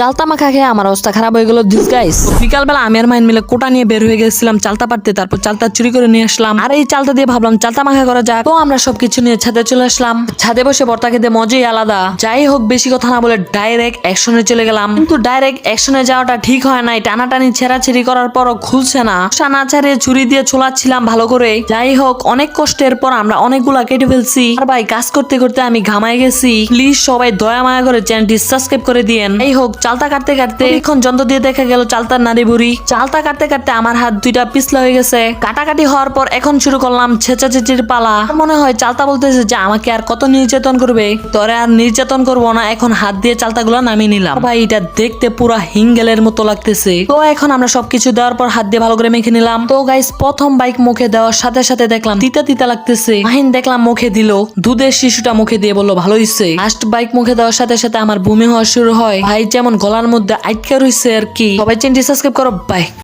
চালতা মাখা খেয়ে আমার অবস্থা খারাপ হয়ে গেল দিস গাইস বিকালবেলা আমি আর মাইন মিলে কোটা নিয়ে বের হয়ে গেছিলাম চালতা পারতে তারপর চালতা চুরি করে নিয়ে আসলাম। আর এই চালতা দিয়ে ভাবলাম চালতা মাখা করা যাক। তো আমরা সবকিছু নিয়ে ছাদে চলে আসলাম। ছাদে বসে বর্তা খেতে মজাই আলাদা। যাই হোক, বেশি কথা না বলে ডাইরেক্ট অ্যাকশনে চলে গেলাম। কিন্তু ডাইরেক্ট অ্যাকশনে যাওয়াটা ঠিক হয় নাই। টানাটানি, ছেঁড়াছেড়ি করার পরও খুলছে না। সানা ছাড়িয়ে ছুরি দিয়ে ছোলাচ্ছিলাম ভালো করে। যাই হোক, অনেক কষ্টের পর আমরা অনেকগুলা কেটে ফেলছি। আর ভাই, কাজ করতে করতে আমি ঘামাই গেছি। প্লিজ সবাই দয়া মায়া করে চ্যানেলটি সাবস্ক্রাইব করে দিয়েন। এই হোক চালতা কাটতে কাটতে এখন যন্ত্র দিয়ে দেখা গেল চালতার নারী বুড়ি। চালতা কাটতে কাটতে আমার হাত দুইটা পিছলা হয়ে গেছে। কাটাকাটি হওয়ার পর এখন শুরু করলাম ছেঁচা ছেচির পালা মনে হয় চালতা বলতেছে যে আমাকে আর কত নির্যাতন করবে? তোরে আর নির্যাতন করব না এখন হাত দিয়ে চালতাগুলো নামিয়ে নিলাম। ভাই এটা দেখতে পুরা হিঙ্গেলের মতো লাগতেছে। তো এখন আমরা সবকিছু দেওয়ার পর হাত দিয়ে ভালো করে মেখে নিলাম। তো গাইস প্রথম বাইক মুখে দেওয়ার সাথে সাথে দেখলাম তিতা তিতা লাগতেছে। মাহিন দেখলাম মুখে দিল। দুধের শিশুটা মুখে দিয়ে বলল ভালো হয়েছে ফার্স্ট বাইক মুখে দেওয়ার সাথে সাথে আমার বমি হওয়া শুরু হয়। ভাই যেমন গলার মধ্যে আটকে রয়েছে আর কি। সবাই চ্যানেলটি সাবস্ক্রাইব করো বাই